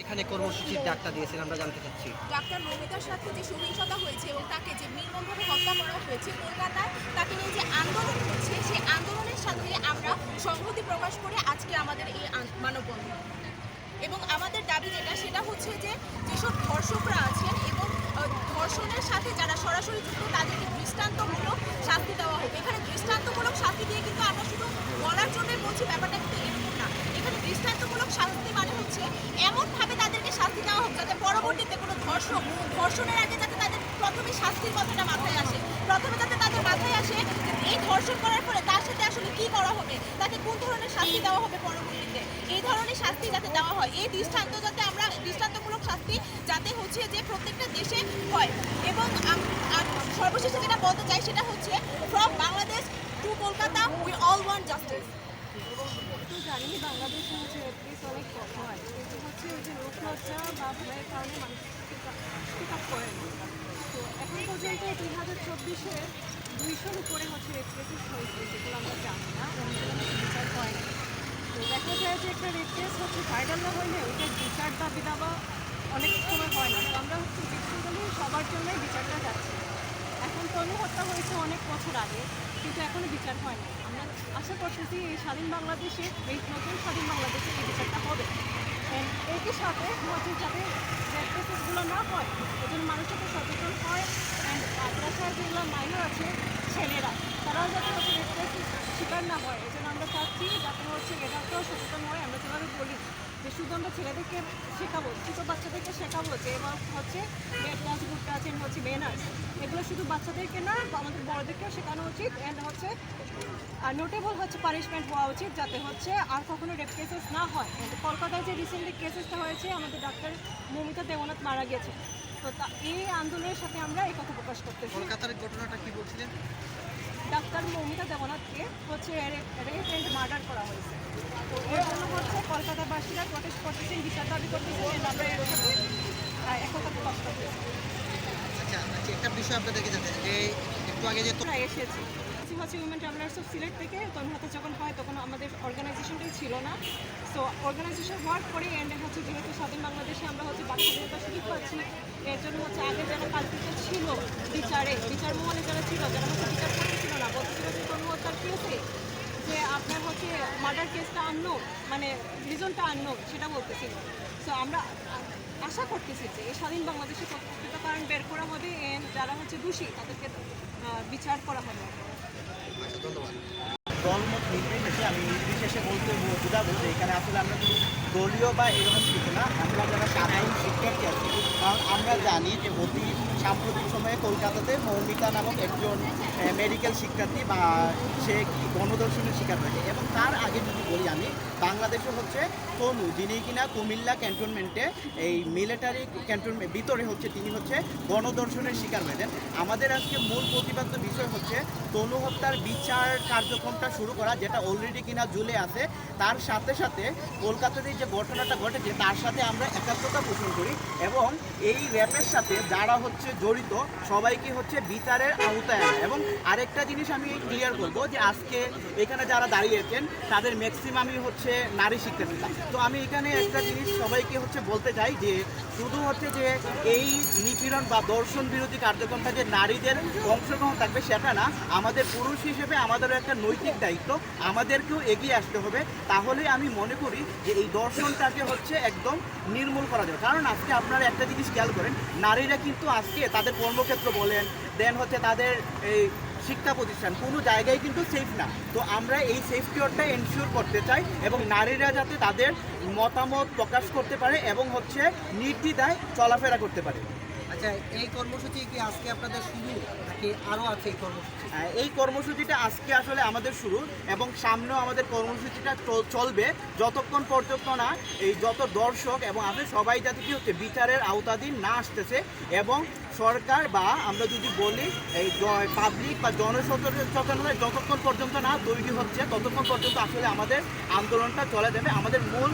এখানে কর্মসূচির ডাকটা দিয়েছেন, আমরা জানতে চাচ্ছি। ডাক্তার মৌমিতার সাথে যে সহিংসতা হয়েছে এবং তাকে যে নির্মমভাবে হত্যা করা হয়েছে কলকাতায়, তাকে নিয়ে যে আন্দোলন হচ্ছে, সেই আন্দোলনের সাথে আমরা সংহতি প্রকাশ করে আজকে আমাদের এই মানববন্ধন। এবং আমাদের দাবি যেটা, সেটা হচ্ছে যে যেসব ধর্ষকরা আছেন এবং ধর্ষণের সাথে যারা সরাসরি যুক্ত, তাদেরকে দৃষ্টান্তমূলক শাস্তি দেওয়া হবে এখানে দৃষ্টান্তমূলক শাস্তি দিয়ে কিন্তু আমরা শুধু বলার জন্য বলছি, ব্যাপারটা কিন্তু দৃষ্টান্তমূলক শাস্তি মানে হচ্ছে এমনভাবে তাদেরকে শাস্তি দেওয়া হোক যাতে পরবর্তীতে কোনো ধর্ষণ ধর্ষণের আগে যাতে তাদের প্রথমে শাস্তির কথাটা মাথায় আসে। প্রথমে যাতে তাদের মাথায় আসে এই ধর্ষণ করার পরে তার সাথে আসলে কি করা হবে, তাকে কোন ধরনের শাস্তি দেওয়া হবে পরবর্তীতে? এই ধরনের শাস্তি যাতে দেওয়া হয়, এই দৃষ্টান্ত যাতে আমরা, দৃষ্টান্তমূলক শাস্তি যাতে হচ্ছে যে প্রত্যেকটা দেশে হয়। এবং সর্বশেষে যেটা বলতে চাই সেটা হচ্ছে from Bangladesh to Kolkata we all want justice তো জানি বাংলাদেশে হচ্ছে রেপ্রেস অনেক কম হয়। হচ্ছে ওই যে লোকলজ্জা বা ভয়ের কারণে মানুষ না। তো এখন পর্যন্ত দুই হাজার চব্বিশে দুইশোর উপরে হচ্ছে রেপ্রেসেস হয়েছে, যেগুলো আমরা জানি না হচ্ছে বিচার তো দেখা যায় যে একটা রেপ্রেস হচ্ছে ভাইরাল না হইলে ওইটার বিচার দাবি দাবা অনেক সময় হয় না। তো আমরা হচ্ছে বেসিক্যালি সবার জন্যই বিচারটা যাচ্ছি। এখন তনু হত্যা হয়েছে অনেক বছর আগে, কিন্তু এখনও বিচার হয় না আমরা আশা করতেছি এই স্বাধীন বাংলাদেশে, এই নতুন স্বাধীন বাংলাদেশে এই বিচারটা হবে। একই সাথে হচ্ছে যাতে প্র্যাকটিসেসগুলো না হয় ওই জন্য মানুষ যাতে সচেতন হয় অ্যান্ড মাদ্রাসার যেগুলো মাইনর আছে, ছেলেরা, তারাও যাতে হচ্ছে রেপ্রেসেস শিকার না হয় এই জন্য আমরা চাচ্ছি যাতে হচ্ছে এটাতেও সচেতন হয়, আমরা যেভাবে বলি। যে শুধু আমরা ছেলেদেরকে শেখাবো ছোটো বাচ্চাদেরকে শেখাবো যে এবার হচ্ছে ডান্স গ্রুপটা আছেন হচ্ছে মেনার্স এগুলো শুধু বাচ্চাদেরকে না আমাদের বড়দেরকেও শেখানো উচিত। অ্যান্ড হচ্ছে আর নোটেবল হচ্ছে পানিশমেন্ট হওয়া উচিত যাতে হচ্ছে আর কখনো রেপ কেসেস না হয়। কলকাতায় যে রিসেন্টলি কেসেসটা হয়েছে আমাদের ডাক্তার মমিতা দেবনাথ মারা গেছে তো তা এই আন্দোলনের সাথে আমরা এই কথা প্রকাশ করতেছি। কলকাতার ঘটনাটা কি বলছিলেন? ডাক্তার মৌমিতা দেবনাথকে হচ্ছে রেপ অ্যান্ড মার্ডার করা হয়েছে। এর জন্য হচ্ছে কলকাতাবাসীরা প্রটেস্ট করতেছেন বিচার দাবি করতেছেন and আমরা এর সাথে আহ, একতা করতেছি। আচ্ছা আচ্ছা একটা বিষয় আপনাদেরকে জানতে যে একটু আগে যে তো- এসেছি। হচ্ছে উইমেন ট্রাভেলার্স অফ সিলেট থেকে তনহাতে যখন হয় তখন আমাদের অর্গানাইজেশনটাই ছিল না। সো অর্গানাইজেশন হওয়ার পরে এন্ড হচ্ছে যেহেতু স্বাধীন বাংলাদেশে আমরা হচ্ছে বাচ্চাদের সুযোগ পাচ্ছি এর জন্য হচ্ছে আগে যারা কালপিত ছিল বিচারে বিচার মহলে যারা ছিল যারা হচ্ছে বিচার করতেছিল না বলতেছিল যে তনু হত্যার কেসে যে আপনার হচ্ছে মার্ডার কেসটা আনলো মানে রিজনটা আনলো সেটা বলতেছিল সো আমরা আশা করতেছি যে এই স্বাধীন বাংলাদেশে প্রকৃত কারণ বের করা হবে যারা হচ্ছে দোষী, তাদেরকে বিচার করা হবে। আচ্ছা ধন্যবাদ। দলমত নির্বিশেষে আমি নির্বিশেষে বলতে বোঝাবো যে এখানে আসলে আমরা কিন্তু দলীয় বা এরকম কিছু না, আমরা যারা সাধারণ শিক্ষার্থী আছি, কারণ আমরা জানি যে অতি সাম্প্রতিক সময়ে কলকাতাতে মৌমিতা নামক একজন মেডিকেল শিক্ষার্থী বা সে গণদর্শনের শিকার হয়েছে। এবং তার আগে যদি বলি আমি বাংলাদেশে হচ্ছে তনু, যিনি কিনা কুমিল্লা ক্যান্টনমেন্টে এই মিলিটারি ক্যান্টনমেন্ট, ভিতরে হচ্ছে তিনি হচ্ছে গণদর্শনের শিকার হয়েছেন। আমাদের আজকে মূল প্রতিপাদ্য বিষয় হচ্ছে তনু হত্যার বিচার কার্যক্রমটা শুরু করা, যেটা অলরেডি কিনা জুলে আছে। তার সাথে সাথে কলকাতাতে যে ঘটনাটা ঘটেছে, তার সাথে আমরা একাত্মতা পোষণ করি এবং এই র্যাপের সাথে যারা হচ্ছে জড়িত, সবাইকে হচ্ছে বিচারের আওতায় আনা। এবং আরেকটা জিনিস আমি ক্লিয়ার করব যে আজকে এখানে যারা দাঁড়িয়েছেন, তাদের ম্যাক্সিমামই হচ্ছে নারী শিক্ষার্থী তো আমি এখানে একটা জিনিস সবাইকে হচ্ছে বলতে চাই যে, শুধু হচ্ছে যে এই নিপীড়ন বা দর্শন বিরোধী কার্যক্রমটা যে নারীদের অংশগ্রহণ থাকবে সেটা না, আমাদের পুরুষ হিসেবে আমাদেরও একটা নৈতিক দায়িত্ব, আমাদেরকেও এগিয়ে আসতে হবে। তাহলে আমি মনে করি যে এই দর্শনটাকে হচ্ছে একদম নির্মূল করা যাবে। কারণ আজকে আপনারা একটা জিনিস খেয়াল করেন, নারীরা কিন্তু আজকে তাদের কর্মক্ষেত্র বলেন, দেন হচ্ছে তাদের এই শিক্ষা প্রতিষ্ঠান কোনো জায়গায় কিন্তু সেফ না। তো আমরা এই সেফটিওরটা এনশিওর করতে চাই এবং নারীরা যাতে তাদের মতামত প্রকাশ করতে পারে এবং হচ্ছে নির্দ্বিধায় চলাফেরা করতে পারে। আচ্ছা এই কর্মসূচি কি আজকে আপনাদের শুরু নাকি আরও আছে এই কর্মসূচি? এই কর্মসূচিটা আজকে আসলে আমাদের শুরু এবং সামনেও আমাদের কর্মসূচিটা চল- চলবে। যতক্ষণ পর্যন্ত না এই যত দর্শক এবং আপনি সবাই যাতে কি হচ্ছে বিচারের আওতাধীন না আসতেছে এবং সরকার বা আমরা যদি বলি, এই পাবলিক বা জনসচেতনতা যতক্ষণ পর্যন্ত না তৈরি হচ্ছে, ততক্ষণ পর্যন্ত আসলে আমাদের আন্দোলনটা চলে যাবে। আমাদের মূল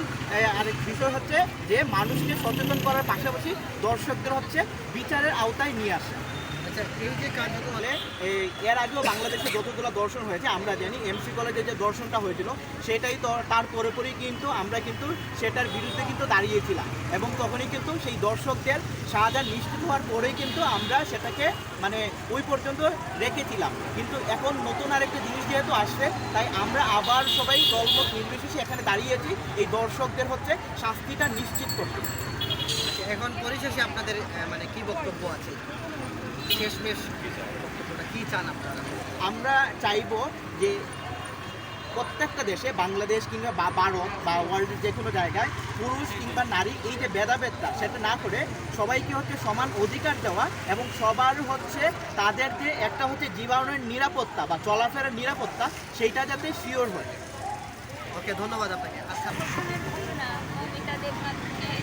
আরেক বিষয় হচ্ছে যে, মানুষকে সচেতন করার পাশাপাশি দর্শকদের হচ্ছে বিচারের আওতায় নিয়ে আসা। ফলে এর আগেও বাংলাদেশে যতগুলো দর্শন হয়েছে আমরা জানি এমসি কলেজে যে দর্শনটা হয়েছিল সেটাই তার পরে পরেই কিন্তু আমরা কিন্তু সেটার বিরুদ্ধে কিন্তু দাঁড়িয়েছিলাম। এবং তখনই কিন্তু সেই দর্শকদের সাজা নিশ্চিত হওয়ার পরেই কিন্তু আমরা সেটাকে মানে ওই পর্যন্ত রেখেছিলাম। কিন্তু এখন নতুন আরেকটা জিনিস যেহেতু আসছে তাই আমরা আবার সবাই দলমত নির্বিশেষে এখানে দাঁড়িয়েছি এই দর্শকদের হচ্ছে শাস্তিটা নিশ্চিত করতে। আচ্ছা, এখন পরিশেষে আপনাদের মানে কি বক্তব্য আছে? শেষমেশ বক্তব্যটা কি চান আপনারা? আমরা চাইব যে প্রত্যেকটা দেশে বাংলাদেশ কিংবা বা- ভারত বা ওয়ার্ল্ডের যে কোনো জায়গায় পুরুষ কিংবা নারী এই যে ভেদাভেদটা সেটা না করে সবাইকে হচ্ছে সমান অধিকার দেওয়া এবং সবার হচ্ছে তাদের যে একটা হচ্ছে জীবনের নিরাপত্তা বা চলাফেরার নিরাপত্তা সেইটা যাতে শিওর হয়। ওকে ধন্যবাদ আপনাকে। আচ্ছা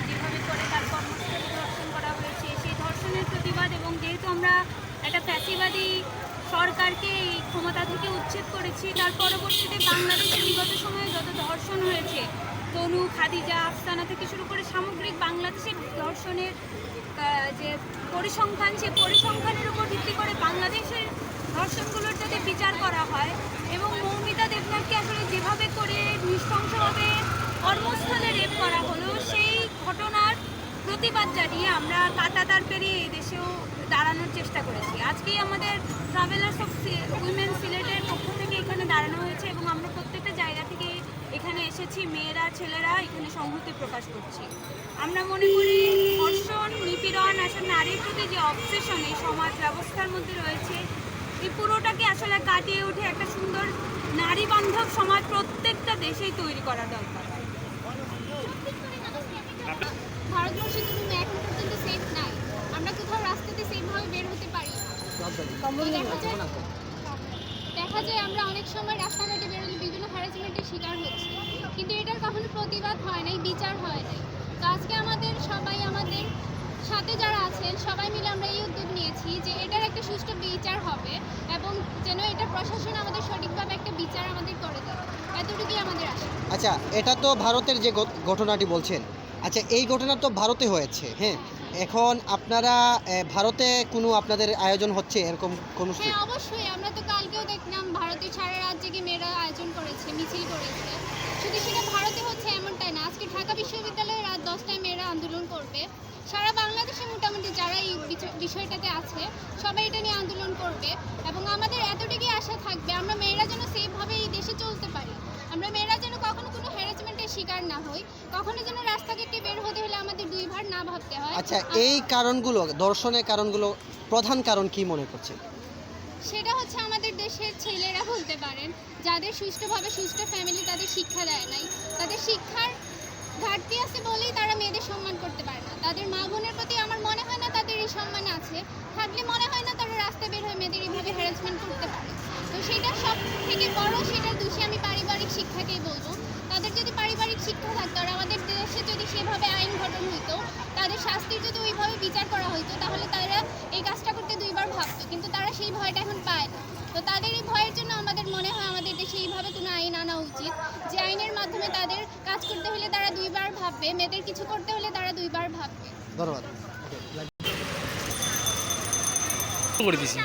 যেভাবে করে তার কর্মস্থলে ধর্ষণ করা হয়েছে সেই ধর্ষণের প্রতিবাদ এবং যেহেতু আমরা একটা ফ্যাসিবাদী সরকারকে এই ক্ষমতা থেকে উচ্ছেদ করেছি, তার পরবর্তীতে বাংলাদেশে বিগত সময়ে যত ধর্ষণ হয়েছে, তনু, খাদিজা, আফসানা থেকে শুরু করে সামগ্রিক বাংলাদেশের ধর্ষণের যে পরিসংখ্যান, সে পরিসংখ্যানের উপর ভিত্তি করে বাংলাদেশের ধর্ষণগুলোর যাতে বিচার করা হয় এবং মৌমিতা দেবনাথকে আসলে যেভাবে করে নৃশংসভাবে কর্মস্থলে রেপ করা হলো ঘটনার প্রতিবাদ জানিয়ে আমরা কাটাতার পেরিয়ে এই দেশেও দাঁড়ানোর চেষ্টা করেছি। আজকেই আমাদের ট্রাভেলার্স অফ উইমেন সিলেটের পক্ষ থেকে এখানে দাঁড়ানো হয়েছে এবং আমরা প্রত্যেকটা জায়গা থেকে এখানে এসেছি, মেয়েরা, ছেলেরা এখানে সংহতি প্রকাশ করছি। আমরা মনে করি ধর্ষণ, নিপীড়ন, আসলে নারীর প্রতি যে অবসেশন এই সমাজ ব্যবস্থার মধ্যে রয়েছে, এই পুরোটাকে আসলে কাটিয়ে উঠে একটা সুন্দর নারী বান্ধব সমাজ প্রত্যেকটা দেশেই তৈরি করা দরকার। ভারতবর্ষে কিন্তু এখন পর্যন্ত সেফ নাই। আমরা কোথাও রাস্তাতে সেফভাবে বের হতে পারি না। দেখা যায় দেখা যায় আমরা অনেক সময় রাস্তাঘাটে বেরোলে বিভিন্ন হ্যারাসমেন্টের শিকার হচ্ছি। কিন্তু এটার কখনো প্রতিবাদ হয় নাই বিচার হয় নাই। তো আজকে আমাদের সবাই আমাদের সাথে যারা আছেন সবাই মিলে আমরা এই উদ্যোগ নিয়েছি যে এটার একটা সুষ্ঠু বিচার হবে এবং যেন এটা প্রশাসন আমাদের সঠিকভাবে একটা বিচার আমাদের করে দেয়। এতটুকুই আমাদের আশা। আচ্ছা এটা তো ভারতের যে ঘটনাটি বলছেন আচ্ছা এই ঘটনা তো ভারতে হয়েছে হ্যাঁ? এখন আপনারা ভারতে কোনো আপনাদের আয়োজন হচ্ছে এরকম কোনো হ্যাঁ অবশ্যই আমরা তো কালকেও দেখলাম ভারতের সারা রাজ্যে কি মেয়েরা আয়োজন করেছে মিছিল করেছে। শুধু সেটা ভারতে হচ্ছে এমনটাই না আজকে ঢাকা বিশ্ববিদ্যালয়ে রাত দশটায় মেয়েরা আন্দোলন করবে। সারা বাংলাদেশে মোটামুটি যারা এই বিষয়টাতে আছে সবাই এটা নিয়ে আন্দোলন করবে এবং আমাদের এতটুকুই আশা থাকবে আমরা মেয়েরা যেন সেফভাবে এই দেশে চলতে পারি আমরা মেয়েরা যেন কখনো কোনো হ্যারাসমেন্টের শিকার না হই কখনো যেন রাস্তাঘাটে বের হতে হলে আমাদের দুইবার না ভাবতে হয়। আচ্ছা এই কারণগুলো দর্শনের কারণগুলো প্রধান কারণ কি মনে করছে সেটা হচ্ছে আমাদের দেশের ছেলেরা বলতে পারেন যাদের সুষ্ঠুভাবে সুষ্ঠ ফ্যামিলি তাদের শিক্ষা দেয় নাই। তাদের শিক্ষার ঘাটতি আছে বলেই তারা মেয়েদের সম্মান করতে পারে না। তাদের মা বোনের প্রতি আমার মনে হয় না তাদের এই সম্মান আছে। থাকলে মনে হয় না তারা রাস্তায় বের হয়ে মেয়েদের এইভাবে হ্যারাসমেন্ট করতে পারে। তো সেটা সব থেকে বড় সেটার দোষী আমি পারিবারিক শিক্ষাকেই বলব। তাদের যদি পারিবারিক শিক্ষা থাকতো আর আমাদের দেশে যদি সেভাবে আইন গঠন হইতো তাদের শাস্তির যদি ওইভাবে বিচার করা হইতো তাহলে তারা এই কাজটা করতে দুইবার ভাবতো। কিন্তু তারা সেই ভয়টা এখন পায় না। তো তাদের এই ভয়ের জন্য আমাদের মনে হয় আমাদের দেশে এইভাবে কোনো আইন আনা উচিত। যে আইনের মাধ্যমে তাদের কাজ করতে হলে তারা দুইবার ভাববে মেয়েদের কিছু করতে হলে তারা দুইবার ভাববে। ধন্যবাদ। করে দিছি